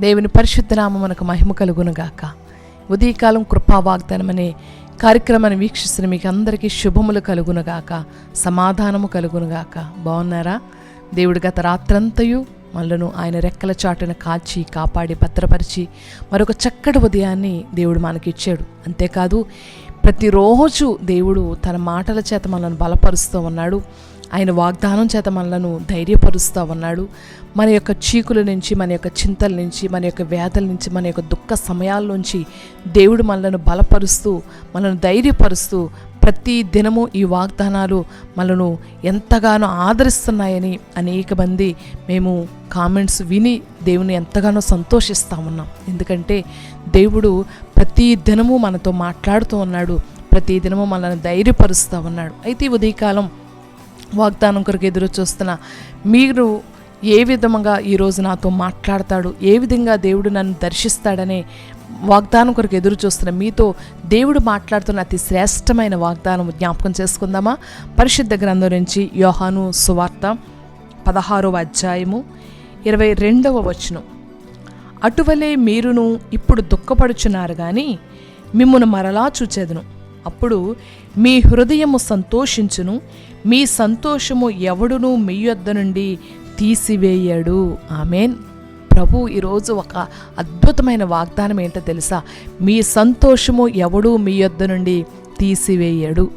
దేవుని పరిశుద్ధనామం మనకు మహిమ కలుగునుగాక. ఉదయకాలం కృపా వాగ్దానం అనే కార్యక్రమాన్ని వీక్షిస్తున్న మీకు అందరికీ శుభములు కలుగునుగాక. సమాధానము కలుగునుగాక. బాగున్నారా? దేవుడు గత రాత్రంతయు మనలను ఆయన రెక్కల చాటున కాచి కాపాడి భద్రపరిచి మరొక చక్కటి ఉదయాన్ని దేవుడు మనకి ఇచ్చాడు అంతేకాదు ప్రతిరోజు దేవుడు తన మాటల చేత మనల్ని బలపరుస్తూ ఉన్నాడు. ఆయన వాగ్దానం చేత మనలను ధైర్యపరుస్తూ ఉన్నాడు మన యొక్క చీకుల నుంచి మన యొక్క చింతల నుంచి మన యొక్క వ్యాధుల నుంచి మన యొక్క దుఃఖ సమయాల నుంచి దేవుడు మనలను బలపరుస్తూ మనను ధైర్యపరుస్తూ ప్రతి దినము ఈ వాగ్దానాలు మనను ఎంతగానో ఆదరిస్తున్నాయని అనేక మంది మేము కామెంట్స్ విని దేవుని ఎంతగానో సంతోషిస్తూ ఉన్నాం ఎందుకంటే దేవుడు ప్రతి దినము మనతో మాట్లాడుతూ ఉన్నాడు ప్రతి దినము మనల్ని ధైర్యపరుస్తూ ఉన్నాడు అయితే ఉదయకాలం వాగ్దానం కొరకు ఎదురు చూస్తున్న మీరు ఏ విధముగా ఈరోజు నాతో మాట్లాడతాడు? ఏ విధంగా దేవుడు నన్ను దర్శిస్తాడనే వాగ్దానం కొరకు ఎదురు చూస్తున్న మీతో దేవుడు మాట్లాడుతున్న అతి శ్రేష్టమైన వాగ్దానం జ్ఞాపకం చేసుకుందామా? పరిశుద్ధ గ్రంథం నుంచి యోహాను సువార్త పదహారవ అధ్యాయము ఇరవై రెండవ వచనం. అటువలే మీరును ఇప్పుడు దుఃఖపడుచున్నారు కానీ మిమ్మను మరలా చూచేదను. అప్పుడు మీ హృదయము సంతోషించును మీ సంతోషము ఎవడును మీ యొద్ద నుండి తీసివేయడు. ఆమెన్. ప్రభు ఈరోజు ఒక అద్భుతమైన వాగ్దానం ఏంటో తెలుసా? మీ సంతోషము ఎవడు మీ యొద్ద నుండి తీసివేయడు.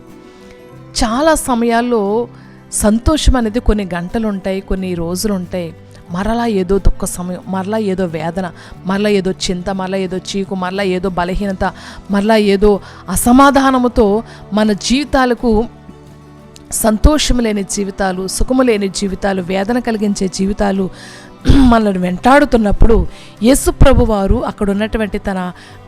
చాలా సమయాల్లో సంతోషం అనేది కొన్ని గంటలు ఉంటాయి కొన్ని రోజులు ఉంటాయి మరలా ఏదో దుఃఖ సమయం మరలా ఏదో వేదన మరలా ఏదో చింత మరలా ఏదో చీకు మరలా ఏదో బలహీనత మరలా ఏదో అసమాధానముతో మన జీవితాలకు సంతోషం లేని జీవితాలు సుఖము లేని జీవితాలు వేదన కలిగించే జీవితాలు మనల్ని వెంటాడుతున్నప్పుడు యేసు ప్రభు వారు అక్కడ ఉన్నటువంటి తన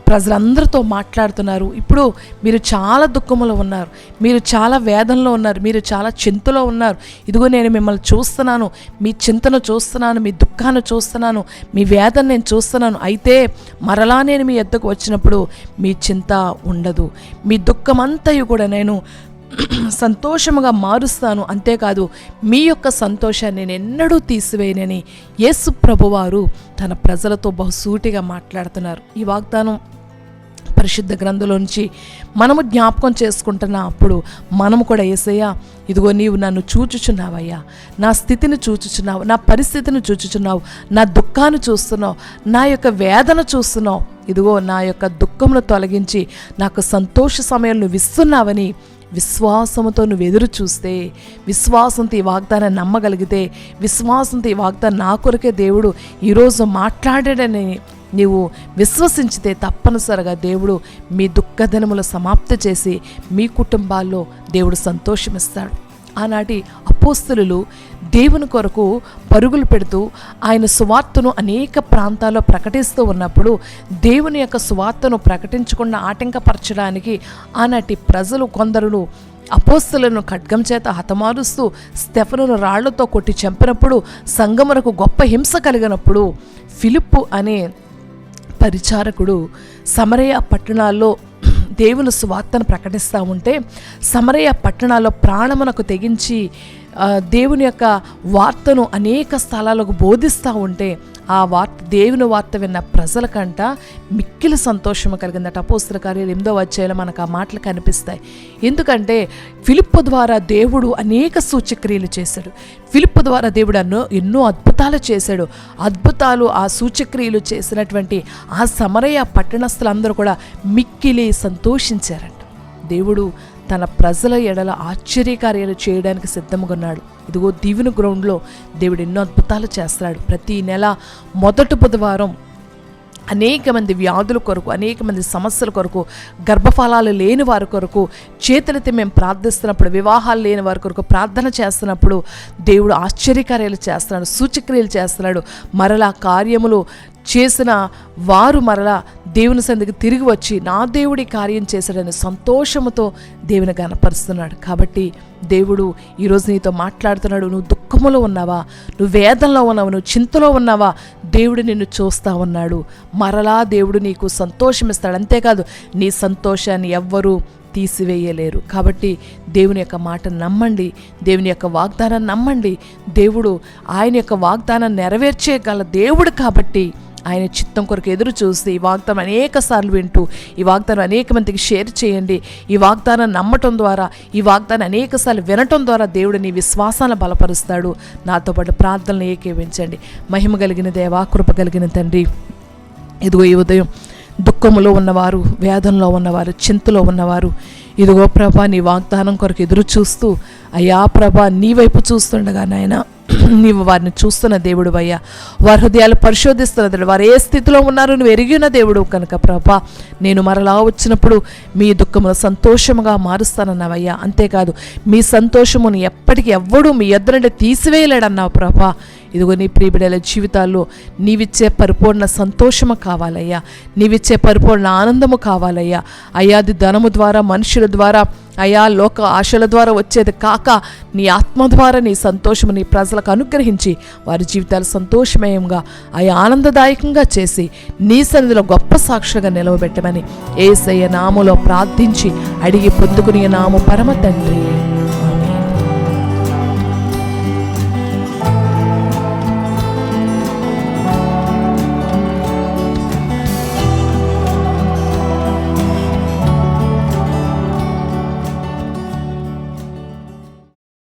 ప్రజలందరితో మాట్లాడుతున్నారు. ఇప్పుడు మీరు చాలా దుఃఖములో ఉన్నారు. మీరు చాలా వేదనలో ఉన్నారు. మీరు చాలా చింతలో ఉన్నారు. ఇదిగో నేను మిమ్మల్ని చూస్తున్నాను. మీ చింతను చూస్తున్నాను. మీ దుఃఖాన్ని చూస్తున్నాను. మీ వేదన నేను చూస్తున్నాను. అయితే మరలా నేను మీ ఎద్దకు వచ్చినప్పుడు మీ చింత ఉండదు. మీ దుఃఖమంతయు కూడా నేను సంతోషముగా మారుస్తాను. అంతేకాదు మీ యొక్క సంతోషాన్ని నేను ఎన్నడూ తీసివేయనని యేసు ప్రభువారు తన ప్రజలతో బహుసూటిగా మాట్లాడుతున్నారు. ఈ వాగ్దానం పరిశుద్ధ గ్రంథంలోంచి మనము జ్ఞాపకం చేసుకుంటున్న అప్పుడు మనము కూడా ఏసయ్యా ఇదిగో నీవు నన్ను చూచుచున్నావయ్యా. నా స్థితిని చూచుచున్నావు నా పరిస్థితిని చూచుచున్నావు నా దుఃఖాన్ని చూస్తున్నావు నా యొక్క వేదన చూస్తున్నావు. ఇదిగో నా యొక్క దుఃఖమును తొలగించి నాకు సంతోష సమయం నువ్వు ఇస్తున్నావని విశ్వాసముతో నువ్వు ఎదురు చూస్తే విశ్వాసంతో ఈ వాగ్దానాన్ని నమ్మగలిగితే విశ్వాసంతో ఈ వాగ్దానం నా కొరకే దేవుడు ఈరోజు మాట్లాడాడని నీవు విశ్వసించితే తప్పనిసరిగా దేవుడు మీ దుఃఖదినములు సమాప్తి చేసి మీ కుటుంబాల్లో దేవుడు సంతోషమిస్తాడు. ఆనాటి అపోస్తులు దేవుని కొరకు పరుగులు పెడుతూ ఆయన సువార్తను అనేక ప్రాంతాల్లో ప్రకటిస్తూ ఉన్నప్పుడు దేవుని యొక్క సువార్తను ప్రకటించకుండా ఆటంకపరచడానికి ఆనాటి ప్రజలు కొందరు అపోస్తులను ఖడ్గం చేత హతమారుస్తూ స్టెఫనును రాళ్ళతో కొట్టి చంపినప్పుడు సంగమునకు గొప్ప హింస కలిగినప్పుడు ఫిలిప్పు అనే పరిచారకుడు సమరయ పట్టణాల్లో దేవుని సువార్తను ప్రకటిస్తూ ఉంటే సమరయ పట్టణాల్లో ప్రాణమునకు తెగించి దేవుని యొక్క వార్తను అనేక స్థలాలకు బోధిస్తూ ఉంటే ఆ వార్త దేవుని వార్త విన్న ప్రజలకంట మిక్కిలి సంతోషం కలిగిందట. అపోస్తుల కార్యాలు ఎనిమిదో వచ్చేలా మనకు ఆ మాటలు కనిపిస్తాయి. ఎందుకంటే ఫిలిప్పు ద్వారా దేవుడు అనేక సూచక్రియలు చేశాడు. ఫిలిప్పు ద్వారా దేవుడు అన్నో ఎన్నో అద్భుతాలు చేశాడు. అద్భుతాలు ఆ సూచక్రియలు చేసినటువంటి ఆ సమరయ పట్టణస్థులందరూ కూడా మిక్కిలి సంతోషించారంట. దేవుడు తన ప్రజల ఎడల ఆశ్చర్యకార్యాలు చేయడానికి సిద్ధంగా ఉన్నాడు ఇదిగో దీవెన గ్రౌండ్లో దేవుడు ఎన్నో అద్భుతాలు చేస్తాడు. ప్రతి నెల మొదటి బుధవారం అనేక మంది వ్యాధుల కొరకు అనేక మంది సమస్యల కొరకు గర్భఫలాలు లేని వారి కొరకు చేతులతో మేము ప్రార్థిస్తున్నప్పుడు వివాహాలు లేని వారి కొరకు ప్రార్థన చేస్తున్నప్పుడు దేవుడు ఆశ్చర్యకార్యాలు చేస్తున్నాడు సూచక్రియలు చేస్తున్నాడు. మరలా కార్యములు చేసిన వారు మరలా దేవుని సందికి తిరిగి వచ్చి నా దేవుడి కార్యం చేశాడని సంతోషముతో దేవుని గనపరుస్తున్నాడు కాబట్టి దేవుడు ఈరోజు నీతో మాట్లాడుతున్నాడు. నువ్వు దుఃఖములో ఉన్నావా? నువ్వు వేదనలో ఉన్నావా? నువ్వు చింతలో ఉన్నావా? దేవుడు నిన్ను చూస్తా ఉన్నాడు. మరలా దేవుడు నీకు సంతోషం ఇస్తాడు. అంతేకాదు నీ సంతోషాన్ని ఎవ్వరూ తీసివేయలేరు. కాబట్టి దేవుని యొక్క మాట నమ్మండి. దేవుని యొక్క వాగ్దానం నమ్మండి. దేవుడు ఆయన యొక్క వాగ్దానం నెరవేర్చేయగల దేవుడు కాబట్టి ఆయన చిత్తం కొరకు ఎదురు చూసి ఈ వాగ్దానం అనేక సార్లు వింటూ ఈ వాగ్దానం అనేక మందికి షేర్ చేయండి. ఈ వాగ్దానం నమ్మటం ద్వారా ఈ వాగ్దానం అనేక సార్లు వినటం ద్వారా దేవుడు నీ విశ్వాసాన్ని బలపరుస్తాడు. నాతో పాటు ప్రార్థనలు ఏకేవించండి మహిమ కలిగిన దేవా కృప కలిగిన తండ్రి ఇదిగో ఈ ఉదయం దుఃఖములో ఉన్నవారు వేదనలో ఉన్నవారు చింతలో ఉన్నవారు ఇదిగో ప్రభా నీ వాగ్దానం కొరకు ఎదురు చూస్తూ అయ్యా ప్రభా నీ వైపు చూస్తుండగా నాయన నీవు వారిని చూస్తున్న దేవుడు అయ్యా. వారి హృదయాలు పరిశోధిస్తున్న దేవుడు వారు ఏ స్థితిలో ఉన్నారు నువ్వు ఎరిగిన దేవుడు కనుక ప్రభా. నేను మరలా వచ్చినప్పుడు మీ దుఃఖమును సంతోషముగా మారుస్తానన్నావయ్యా. అంతేకాదు మీ సంతోషమును ఎప్పటికీ ఎవ్వడూ మీ ఎద్దు నుండి తీసివేయలేడన్నావు ప్రభా. ఇదిగో నీ ప్రియబిడల జీవితాల్లో నీవిచ్చే పరిపూర్ణ సంతోషము కావాలయ్యా. నీవిచ్చే పరిపూర్ణ ఆనందము కావాలయ్యా. అయ్యాది ధనము ద్వారా మనుషుల ద్వారా అయా లోక ఆశల ద్వారా వచ్చేది కాక నీ ఆత్మ ద్వారా నీ సంతోషము నీ ప్రజలకు అనుగ్రహించి వారి జీవితాలు సంతోషమయంగా అయా ఆనందదాయకంగా చేసి నీ సన్నిధిలో గొప్ప సాక్షులుగా నిలవబెట్టమని ఏసయ్య నామలో ప్రార్థించి అడిగి పొందుకునే నాము పరమ తండ్రి.